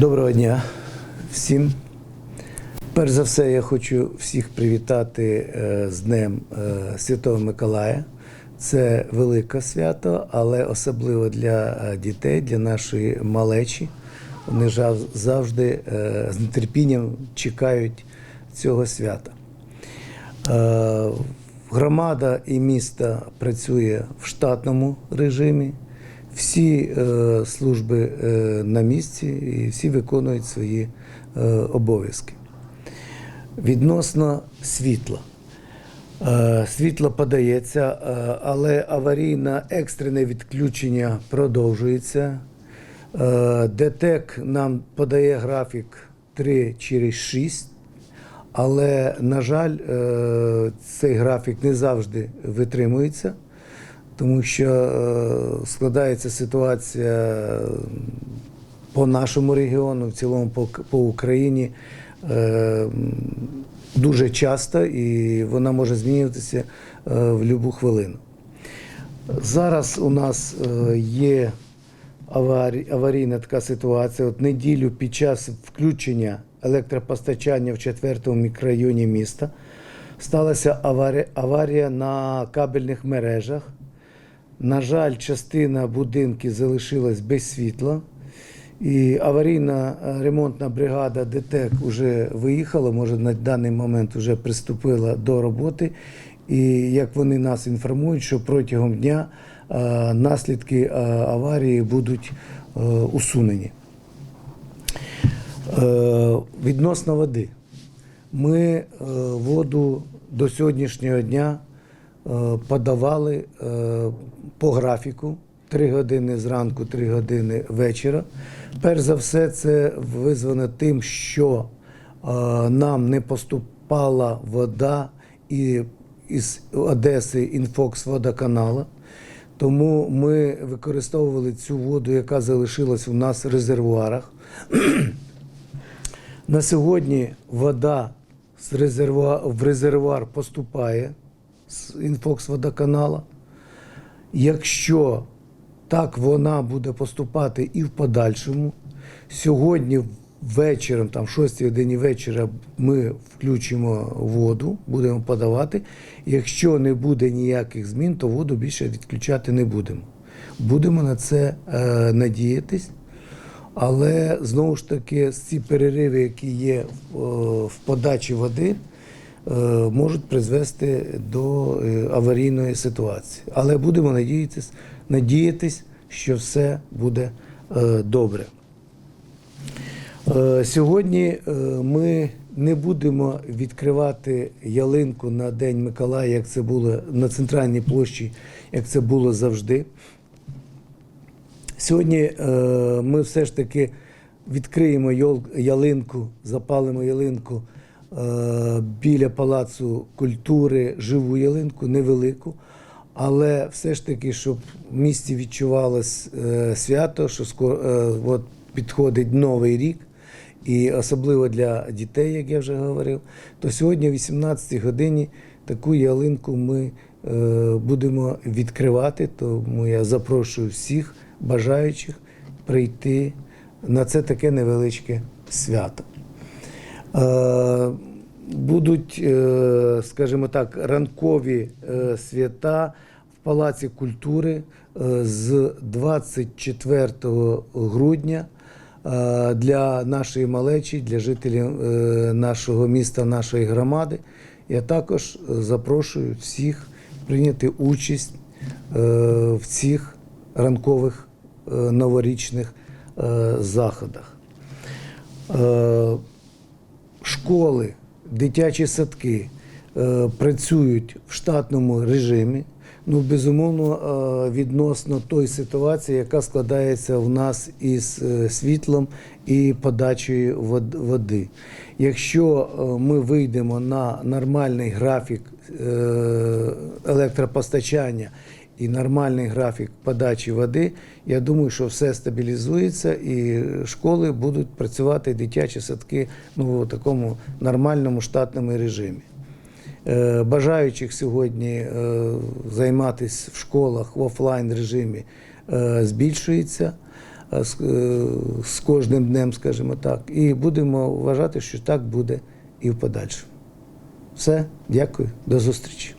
Доброго дня всім. Перш за все, я хочу всіх привітати е, з Днем е, Святого Миколая. Це велике свято, але особливо для е, дітей, для нашої малечі. Вони завжди з нетерпінням чекають цього свята. Громада і місто працює в штатному режимі. Всі е, служби е, на місці і всі виконують свої е, обов'язки. Відносно світла. Е, Світло подається, е, але аварійне екстрене відключення продовжується. Е, ДТЕК нам подає графік 3 через 6, але, на жаль, е, цей графік не завжди витримується, тому що е, складається ситуація по нашому регіону, в цілому по, по Україні е, дуже часто і вона може змінюватися е, в будь-яку хвилину. Зараз у нас є аварійна така ситуація. От неділю під час включення електропостачання в четвертому мікрорайоні міста сталася аварія на кабельних мережах. На жаль, частина будинків залишилась без світла. І аварійна е, ремонтна бригада ДТЕК вже виїхала, може на даний момент вже приступила до роботи. І як вони нас інформують, що протягом дня е, наслідки е, аварії будуть усунені. Відносно води. Ми воду до сьогоднішнього дня подавали е, по графіку 3 години зранку, 3 години вечора. Перш за все, це визвано тим, що е, нам не поступала вода і із Одеси інфокс водоканала. Тому ми використовували цю воду, яка залишилась у нас в резервуарах. На сьогодні вода з резервуа... в резервуар поступає з інфокс водоканала. Якщо так вона буде поступати і в подальшому, сьогодні вечором, там, в 6 годині вечора, ми включимо воду, будемо подавати. Якщо не буде ніяких змін, то воду більше відключати не будемо. Будемо на це е, надіятись. Але знову ж таки, ці перериви, які є в, подачі води, можуть призвести до е, аварійної ситуації. Але будемо надіятись, надіятись, що все буде е, добре. Е, Сьогодні е, ми не будемо відкривати ялинку на День Миколая, як це було на центральній площі, як це було завжди. Сьогодні е, ми все ж таки відкриємо ялинку, запалимо ялинку е, біля Палацу культури, живу ялинку, невелику. Але все ж таки, щоб в місті відчувалось е, свято, що скоро е, от підходить новий рік, і особливо для дітей, як я вже говорив, то сьогодні о 18 годині таку ялинку ми е, будемо відкривати. Тому я запрошую всіх бажаючих прийти на це таке невеличке свято. Е, Будуть, е, скажімо так, ранкові е, свята в Палаці культури з 24 грудня для нашої малечі, для жителів нашого міста, нашої громади. Я також запрошую всіх прийняти участь в цих ранкових новорічних заходах. Школи, дитячі садки е, працюють в штатному режимі. Ну, безумовно, е, відносно тої ситуації, яка складається в нас із е, світлом і подачею вод- води. Якщо ми вийдемо на нормальний графік електропостачання і нормальний графік подачі води, я думаю, що все стабілізується і школи будуть працювати, дитячі садки ну, в такому нормальному штатному режимі. Е, Бажаючих сьогодні е, займатися в школах в офлайн режимі е, збільшується. з кожним днем, скажімо так, і будемо вважати, що так буде і в подальшому. Все, дякую, до зустрічі.